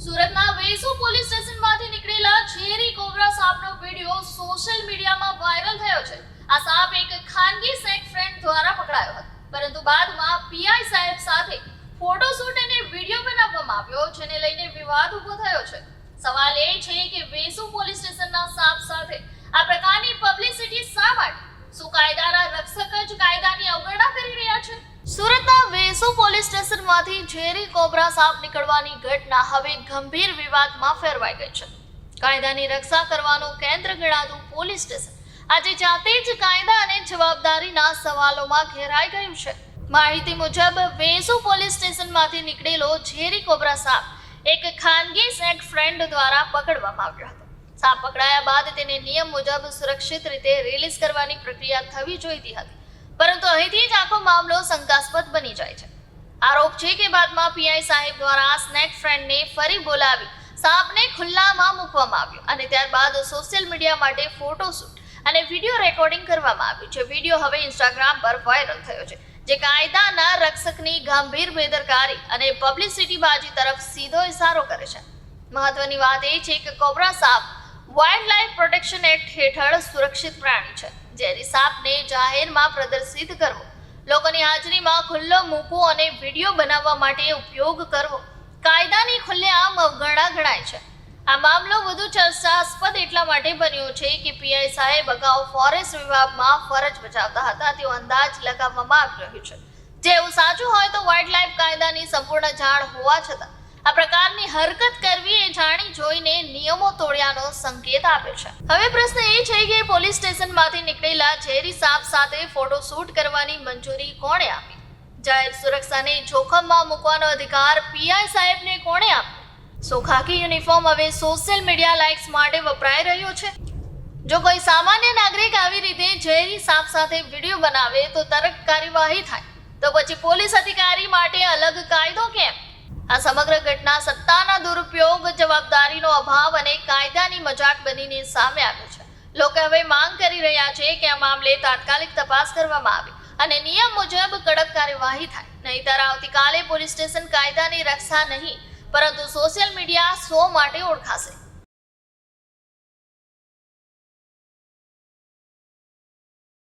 સુરતના વેસુ પોલીસ સ્ટેશનમાંથી નીકળેલા ઝેરી કોબરા સાપનો વીડિયો સોશિયલ મીડિયામાં વાયરલ થયો છે. આ સાપ એક ખાનગી સેક ફ્રેન્ડ દ્વારા પકડાયો હતો. પરંતુ બાદમાં પીઆઈ સાહેબ સાથે ફોટોશૂટ અને વિડિયો બનાવવામાં આવ્યો, જેને લઈને વિવાદ ઊભો થયો છે. સવાલ એ છે કે વેસુ પોલીસ સ્ટેશનના સાપ સાથે આ પ્રકારની પબ્લિસિટી શા માટે? શું કાયદાના રક્ષક જ કાયદાની અવગણના કરી રહ્યા છે? સુરતના વેસુ પોલીસ સ્ટેશનમાંથી ઝેરી કોબરા સાપ નીકળવાની ઘટના હવે ગંભીર વિવાદમાં ફેરવાઈ ગઈ છે. કાયદાની રક્ષા કરવાનું કેન્દ્ર ગણાતું પોલીસ સ્ટેશન આજે જાતે જ કાયદા અને જવાબદારીના સવાલોમાં ઘેરાઈ ગયું છે. માહિતી મુજબ, વેસુ પોલીસ સ્ટેશનમાંથી નીકળેલો ઝેરી કોબરા સાપ એક ખાનગી સેટ ફ્રેન્ડ દ્વારા પકડવામાં આવ્યો હતો. સાપ પકડાયા બાદ તેને નિયમ મુજબ સુરક્ષિત રીતે રિલીઝ કરવાની પ્રક્રિયા થવી જોઈતી હતી. પરંતુ અહીંથી જ આખો મામલો શંકાસ્પદ બની જાય છે. આરોપ છે કે બાદમાં પીઆઈ સાહેબ દ્વારા સ્નેક ફ્રેન્ડને ફરી બોલાવી સાપને ખુલ્લામાં મૂકવામાં આવ્યો અને ત્યારબાદ સોશિયલ મીડિયા માટે ફોટોશૂટ અને વીડિયો રેકોર્ડિંગ કરવામાં આવ્યું છે. વીડિયો હવે ઇન્સ્ટાગ્રામ પર વાયરલ થયો છે, જે કાયદાના રક્ષકની ગંભીર બેદરકારી અને પબ્લિસિટી બાજી તરફ સીધો ઇશારો કરે છે. મહત્વની વાત એ છે કે કોબરા સાપ વાઇલ્ડ લાઇફ પ્રોટેક્શન એક્ટ હેઠળ સુરક્ષિત પ્રાણી છે, જેની સાપને જાહેરમાં પ્રદર્શિત કરવો લોકોની હાજરીમાં ખુલ્લો મૂકવો અને વીડિયો બનાવવા માટે ઉપયોગ કરવો. કાયદાની ખુલ્લેઆમ અવગણના ગણાય છે. આ મામલો વધુ ચર્ચાસ્પદ એટલા માટે બન્યો છે કે પીઆઈ સાહેબ અગાઉ ફોરેસ્ટ વિભાગમાં ફરજ બજાવતા હતા. તેવો અંદાજ લગાવવામાં આવી રહ્યો છે. જે એવું સાચું હોય તો વાઇલ્ડ લાઇફ કાયદાની સંપૂર્ણ જાણ હોવા છતાં આ પ્રકારની હરકત કરવી એ જાણી જોઈને નિયમો તોડ્યાનો સંકેત આપે છે. હવે પ્રશ્ન એ છે કે પોલીસ સ્ટેશનમાંથી નીકળેલા ઝેરી સાપ સાથે ફોટોશૂટ કરવાની મંજૂરી કોણે આપી? જાહેર સુરક્ષાને જોખમમાં મૂકવાનો અધિકાર પીઆઈ સાહેબને કોણે આપ્યો? સો ખાકી યુનિફોર્મ હવે સોશિયલ મીડિયા લાઇક્સ માટે વપરાઈ રહ્યો છે. જો કોઈ સામાન્ય નાગરિક આવી રીતે ઝેરી સાપ સાથે વીડિયો બનાવે તો તરત કાર્યવાહી થાય. તો પછી પોલીસ અધિકારી માટે અલગ કાયદો કેમ? આ સમગ્ર ઘટના સત્તાના દુરુપયોગ, જવાબદારીનો અભાવ અને કાયદાની મજાક બનીને સામે આવ્યો છે. લોકો હવે માંગ કરી રહ્યા છે કે આ મામલે તાત્કાલિક તપાસ કરવામાં આવે અને નિયમ મુજબ કડક કાર્યવાહી થાય. નહીંતર આવતીકાલે પોલીસ સ્ટેશન કાયદાની રક્ષા નહીં, પરંતુ સોશિયલ મીડિયા શો માટે ઓળખાશે.